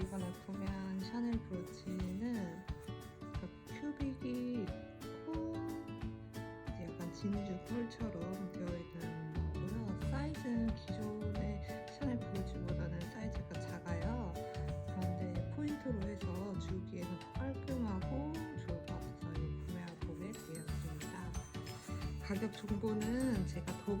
이번에 구매한 샤넬 브로치는 그 큐빅이 있고 약간 진주 펄처럼 되어 있는 거고요. 사이즈는 기존의 샤넬 브로치보다는 사이즈가 작아요. 그런데 포인트로 해서 주기에는 깔끔하고 좋을 것 같아서 구매하고 구매 예약입니다. 가격 정보는 제가 더